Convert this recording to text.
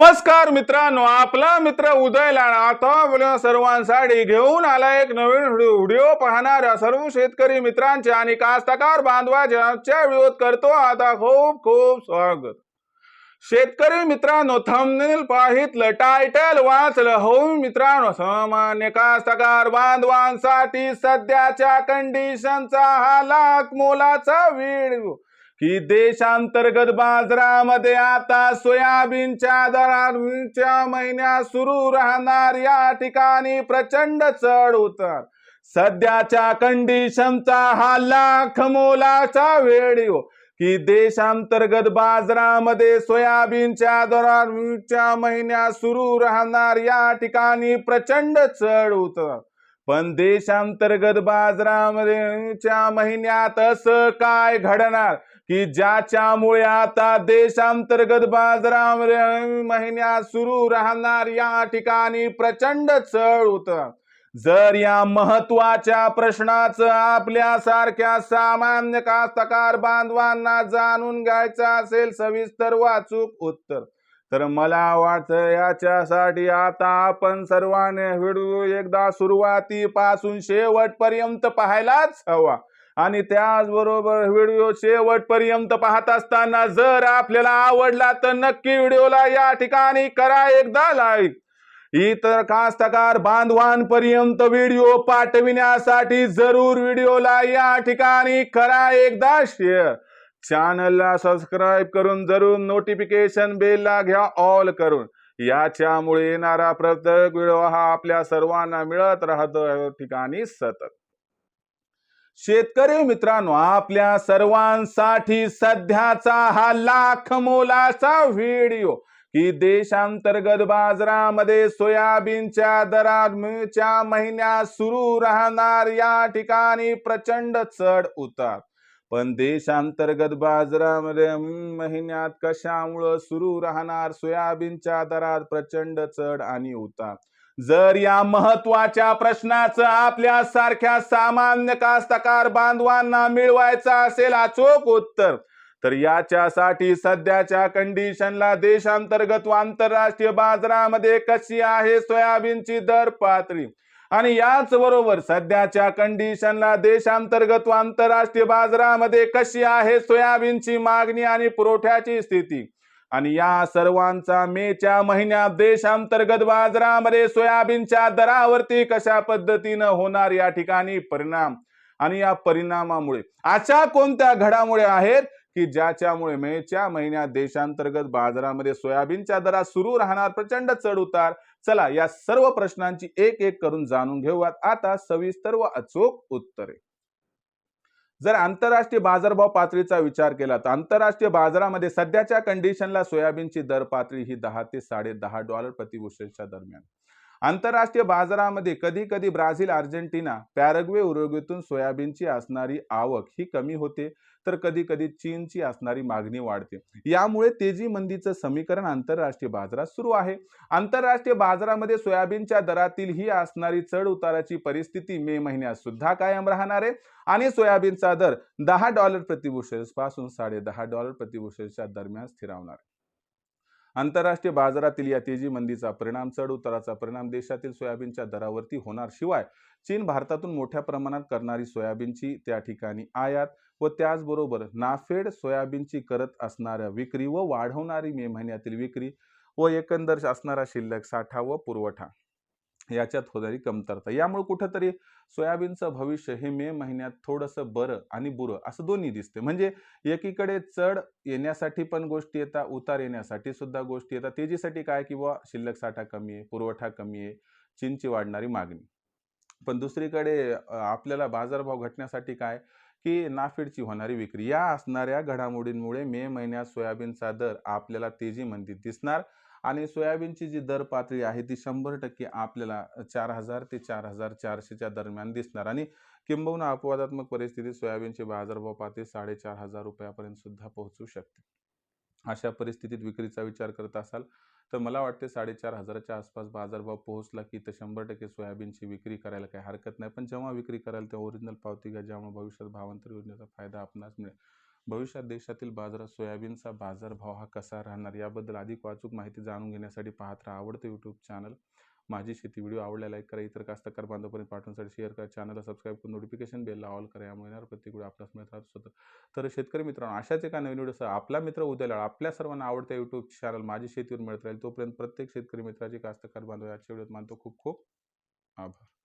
नमस्कार मित्रांनो आपला मित्र उदय लाडा आता सर्वांसाठी घेऊन आला एक नवीन व्हिडिओ व्हिडिओ पाहणाऱ्या सर्व शेतकरी मित्रांचे आणि कास्तकार बांधवाच्या विरोध करतो आता खूप खूप स्वागत. शेतकरी मित्रांनो थंबनेल पाहितलं टायटल वाचलं. हो मित्रांनो सामान्य कास्तकार बांधवांसाठी सध्याच्या कंडिशनचा हा लाख मोलाचा व्हिडिओ की देशांतर्गत बाजारामध्ये आता सोयाबीनच्या दरांच्या महिन्यात सुरू राहणार. या ठिकाणी प्रचंड चढ उतर. सध्याच्या कंडिशनचा हा लाख मोलाचा व्हिडिओ. की देशांतर्गत बाजारामध्ये सोयाबीनच्या दरांच्या महिन्यात सुरू राहणार. या ठिकाणी प्रचंड चढ उतर. पण देशांतर्गत बाजारामध्ये महिन्यात असं काय घडणार? की ज्याच्यामुळे आता देशांतर्गत बाजारामध्ये महिन्यात सुरू राहणार या ठिकाणी प्रचंड चढ होत जर या महत्त्वाच्या प्रश्नाचं आपल्यासारख्या सामान्य कास्तकार बांधवांना जाणून घ्यायचं असेल सविस्तर वाचूक उत्तर. तर मला वाटतं याच्यासाठी आता आपण सर्वांनी व्हिडिओ एकदा सुरुवातीपासून शेवटपर्यंत पाहायलाच हवा. आणि त्याचबरोबर व्हिडिओ शेवटपर्यंत पाहत असताना जर आपल्याला आवडला तर नक्की व्हिडिओला या ठिकाणी करा एकदा लाईक इतर कास्तकार बांधवांपर्यंत व्हिडिओ पाठविण्यासाठी जरूर व्हिडिओला या ठिकाणी करा एकदा शेअर चॅनलला सबस्क्राईब करून जरूर नोटिफिकेशन बेलला घ्या ऑल करून. याच्यामुळे येणारा प्रत्येक व्हिडिओ हा आपल्या सर्वांना मिळत राहतो ठिकाणी सतत. शेतकरी मित्रांनो आपल्या सर्वांसाठी सध्याचा हा लाख मोलाचा व्हिडिओ की देशांतर्गत बाजारामध्ये सोयाबीनच्या दराच्या महिन्यात सुरू राहणार या ठिकाणी प्रचंड चढ उतार. पण देशांतर्गत बाजारामध्ये महिन्यात कशामुळं सुरू राहणार सोयाबीनच्या दरात प्रचंड चढ आणि उतार? जर या महत्त्वाच्या प्रश्नाचं आपल्या सारख्या सामान्य कास्तकार बांधवांना मिळवायचं असेल अचूक उत्तर तर याच्यासाठी सध्याच्या कंडिशनला देशांतर्गत व आंतरराष्ट्रीय बाजारामध्ये कशी आहे सोयाबीनची दर पातळी? आणि याच बरोबर सध्याच्या कंडिशनला देशांतर्गत व आंतरराष्ट्रीय बाजारामध्ये कशी आहे सोयाबीनची मागणी आणि पुरवठ्याची स्थिती? आणि या सर्वांचा मेच्या महिन्यात देशांतर्गत बाजारामध्ये सोयाबीनच्या दरावरती कशा पद्धतीनं होणार या ठिकाणी परिणाम? आणि या परिणामामुळे अशा कोणत्या घडामोडी आहेत की ज्याच्यामुळे मेच्या महिन्यात देशांतर्गत बाजारामध्ये सोयाबीनच्या दरात सुरू राहणार प्रचंड चढ उतार. चला या सर्व प्रश्नांची एक एक करून जाणून घेऊयात. आता सविस्तर व अचूक उत्तरे. जर आंतरराष्ट्रीय बाजारभाव पातळीचा विचार केला तर आंतरराष्ट्रीय बाजारामध्ये सध्याच्या कंडिशनला सोयाबीनची दर पातळी ही दहा ते साडे दहा डॉलर प्रति दरम्यान. आंतरराष्ट्रीय बाजारामध्ये कधी कधी ब्राझील अर्जेंटिना पॅरग्वे उरुग्वेतून सोयाबीनची असणारी आवक ही कमी होते तर कधी कधी चीनची असणारी मागणी वाढते. यामुळे तेजी मंदीचं समीकरण आंतरराष्ट्रीय बाजारात सुरू आहे. आंतरराष्ट्रीय बाजारामध्ये सोयाबीनच्या दरातील ही असणारी चढ उताराची परिस्थिती मे महिन्यात सुद्धा कायम राहणार आहे. आणि सोयाबीनचा दर दहा डॉलर प्रतिबुशेल्सपासून साडे दहा डॉलर प्रतिबुशेल्सच्या दरम्यान स्थिरावणार आहे. आंतरराष्ट्रीय बाजारातील या तेजी मंदीचा परिणाम चढ उताराचा परिणाम देशातील सोयाबीनच्या दरावरती होणार शिवाय चीन भारतातून मोठ्या प्रमाणात करणारी सोयाबीनची त्या ठिकाणी आयात व त्याचबरोबर नाफेड सोयाबीनची करत असणाऱ्या विक्री व वाढवणारी मे महिन्यातील विक्री व एकंदर असणारा शिल्लक साठा व पुरवठा. याच्यात होणारी कमतरता. यामुळे कुठंतरी सोयाबीनचं भविष्य हे मे महिन्यात थोडंसं बरं आणि बुरं असं दोन्ही दिसते. म्हणजे एकीकडे चढ येण्यासाठी पण गोष्टी येतात उतार येण्यासाठी सुद्धा गोष्टी येतात. तेजीसाठी काय किंवा शिल्लक साठा कमी आहे पुरवठा कमी आहे चीनची वाढणारी मागणी. पण दुसरीकडे आपल्याला बाजारभाव घटण्यासाठी काय की नाफेडची होणारी विक्री. या असणाऱ्या घडामोडींमुळे मे महिन्यात सोयाबीनचा दर आपल्याला तेजीमंदीत दिसणार. आणि सोयाबीनची जी दर पातळी आहे ती शंभर टक्के आपल्याला चार हजार ते चार हजार चारशेच्या दरम्यान दिसणार. आणि किंबहुना अपवादात्मक परिस्थितीत सोयाबीनचे बाजारभाव पातळी साडेचार हजार रुपयापर्यंत सुद्धा पोहोचू शकते. अशा परिस्थितीत विक्रीचा विचार करत असाल तर मला वाटते साडेचार हजाराच्या आसपास बाजारभाव पोहोचला की तर शंभर टक्के सोयाबीनची विक्री करायला काही हरकत नाही. पण जेव्हा विक्री कराल तेव्हा ओरिजिनल पावती घ्या ज्यामुळे भविष्यात भावांतर योजनेचा फायदा आपणास मिळेल. भविष्यात देशातील बाजारात सोयाबीनचा बाजारभाव हा कसा राहणार याबद्दल अधिक वाचूक माहिती जाणून घेण्यासाठी पाहत राहा. आवडतं यूट्यूब चॅनल माझी शेती व्हिडिओ आवडला लाईक करा. इतर कास्तकार बांधवपर्यंत पाठवण्यासाठी शेअर करा. चॅनलला सबस्क्राईब करून नोटिफिकेशन बेलला ऑल करा. यामुळे येणार प्रत्येक व्हिडिओ आपल्यास मिळत राहत होतं तर शेतकरी मित्रांनो अशाच एका नवीन व्हिडिओसह आपला मित्र उद्याला आपल्या सर्वांना आवडत्या यूट्यूब चॅनल माझी शेतीवर मिळत राहील. तोपर्यंत प्रत्येक शेतकरी मित्राची कास्तकार बांधव याच्या व्हिडिओत मानतो खूप खूप आभार.